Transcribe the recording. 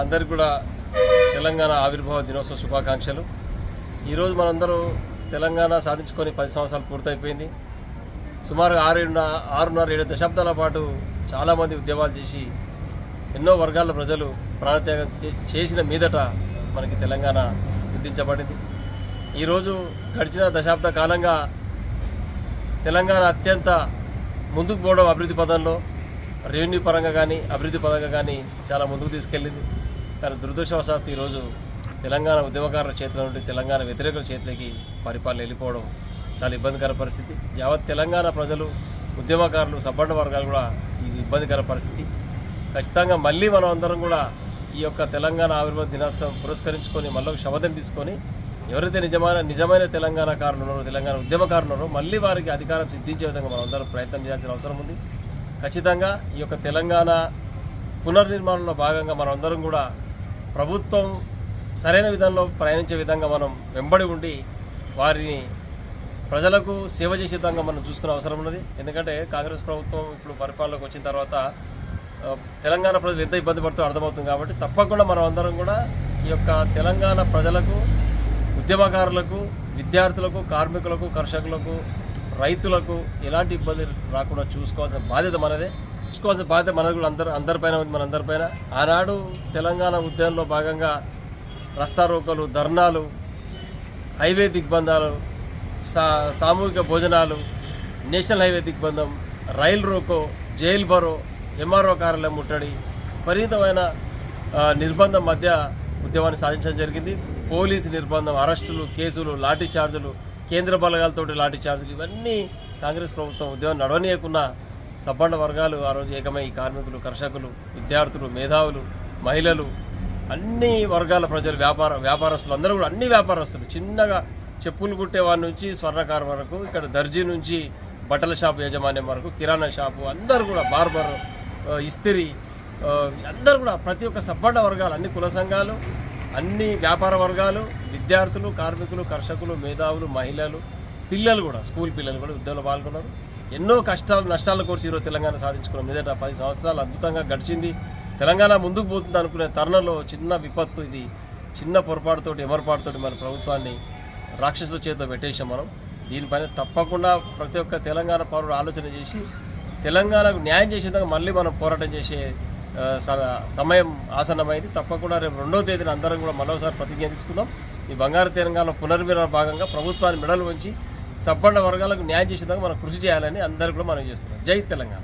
అందరికి కూడా తెలంగాణ ఆవిర్భావ దినోత్సవ శుభాకాంక్షలు. ఈరోజు మనందరూ తెలంగాణ సాధించుకొని పది సంవత్సరాలు పూర్తయిపోయింది. సుమారుగా ఆరు ఆరున్నర ఏడు దశాబ్దాల పాటు చాలామంది ఉద్యమాలు చేసి ఎన్నో వర్గాల ప్రజలు ప్రాణత్యాగం చే- చేసిన మీదట మనకి తెలంగాణ సిద్ధించబడింది. ఈరోజు గడిచిన దశాబ్ద కాలంగా తెలంగాణ అత్యంత ముందుకు పోవడం అభివృద్ధి పదంలో రెవెన్యూ పరంగా కానీ అభివృద్ధి పరంగా కానీ చాలా ముందుకు తీసుకెళ్ళింది. కానీ దురదృష్టవశాత్తు ఈరోజు తెలంగాణ ఉద్యమకారుల చేతిలో నుండి తెలంగాణ వ్యతిరేకుల చేతిలోకి పరిపాలన వెళ్ళిపోవడం చాలా ఇబ్బందికర పరిస్థితి. యావత్ తెలంగాణ ప్రజలు ఉద్యమకారులు సబ్బండ వర్గాలు కూడా ఇది ఇబ్బందికర పరిస్థితి. ఖచ్చితంగా మళ్ళీ మనం అందరం కూడా ఈ యొక్క తెలంగాణ ఆవిర్భావ దినోత్సవం పురస్కరించుకొని మళ్ళీ శపథం తీసుకొని ఎవరైతే నిజమైన నిజమైన తెలంగాణకారులు ఉన్నారో తెలంగాణ ఉద్యమకారులు ఉన్నారో మళ్ళీ వారికి అధికారం సిద్ధించే విధంగా మనం అందరం ప్రయత్నం చేయాల్సిన అవసరం ఉంది. ఖచ్చితంగా ఈ యొక్క తెలంగాణ పునర్నిర్మాణంలో భాగంగా మనందరం కూడా ప్రభుత్వం సరైన విధంలో ప్రయాణించే విధంగా మనం వెంబడి ఉండి వారిని ప్రజలకు సేవ చేసే విధంగా మనం చూసుకునే అవసరం ఉన్నది. ఎందుకంటే కాంగ్రెస్ ప్రభుత్వం ఇప్పుడు పరిపాలనకు వచ్చిన తర్వాత తెలంగాణ ప్రజలు ఎంత ఇబ్బంది పడుతూ అర్థమవుతుంది కాబట్టి తప్పకుండా మనం అందరం కూడా ఈ యొక్క తెలంగాణ ప్రజలకు ఉద్యమకారులకు విద్యార్థులకు కార్మికులకు కర్షకులకు రైతులకు ఎలాంటి ఇబ్బంది రాకుండా చూసుకోవాల్సిన బాధ్యత మనదే. చూసుకోవాల్సిన బాధ్యత మనది కూడా అందరు అందరిపైన ఉంది మన అందరిపైన. ఆనాడు తెలంగాణ ఉద్యమంలో భాగంగా రస్తారోకలు ధర్నాలు హైవే దిగ్బంధాలు సా సామూహిక భోజనాలు national highway దిగ్బంధం rail roko jail bharo MRO కార్యాలయం ముట్టడి విపరీతమైన నిర్బంధం మధ్య ఉద్యమాన్ని సాధించడం జరిగింది. పోలీసు నిర్బంధం అరెస్టులు కేసులు లాఠీ చార్జులు కేంద్ర బలగాలతో లాఠీ చార్జులు ఇవన్నీ కాంగ్రెస్ ప్రభుత్వం ఉద్యమం నడవనీయకున్న సబ్బండ వర్గాలు ఆ రోజు ఏకమై కార్మికులు కర్షకులు విద్యార్థులు మేధావులు మహిళలు అన్ని వర్గాల ప్రజలు వ్యాపార వ్యాపారస్తులు అందరూ కూడా అన్ని వ్యాపారస్తులు చిన్నగా చెప్పులు కుట్టే వారి నుంచి స్వర్ణకారు వరకు ఇక్కడ దర్జీ నుంచి బట్టల షాపు యాజమాన్యం వరకు కిరాణా షాపు అందరూ కూడా బార్బర్ ఇస్త్రీ అందరూ కూడా ప్రతి ఒక్క సబ్బండ వర్గాలు అన్ని కుల సంఘాలు అన్ని వ్యాపార వర్గాలు విద్యార్థులు కార్మికులు కర్షకులు మేధావులు మహిళలు పిల్లలు కూడా స్కూల్ పిల్లలు కూడా ఉద్యోగంలో పాల్గొన్నారు. ఎన్నో కష్టాలు నష్టాల కోర్చి ఈరోజు తెలంగాణ సాధించుకున్నాం మీదట పది సంవత్సరాలు అద్భుతంగా గడిచింది. తెలంగాణ ముందుకు పోతుంది అనుకునే తరుణంలో చిన్న విపత్తు ఇది. చిన్న పొరపాటుతోటి ఎమరపాటుతోటి మన ప్రభుత్వాన్ని రాక్షసుల చేతిలో పెట్టేసాం మనం. దీనిపైన తప్పకుండా ప్రతి ఒక్క తెలంగాణ పౌరుడు ఆలోచన చేసి తెలంగాణకు న్యాయం చేసే మళ్ళీ మనం పోరాటం చేసే సమయం ఆసన్నమైంది. తప్పకుండా రేపు రెండవ తేదీన అందరం కూడా మరోసారి ప్రతిజ్ఞ తీసుకుందాం. ఈ బంగారు తెలంగాణ పునర్మిరణ భాగంగా ప్రభుత్వాన్ని మెడలు ఉంచి సబ్బండ వర్గాలకు న్యాయం చేసేందుకు మనం కృషి చేయాలని అందరూ కూడా మనం చేస్తున్నాం. జై తెలంగాణ.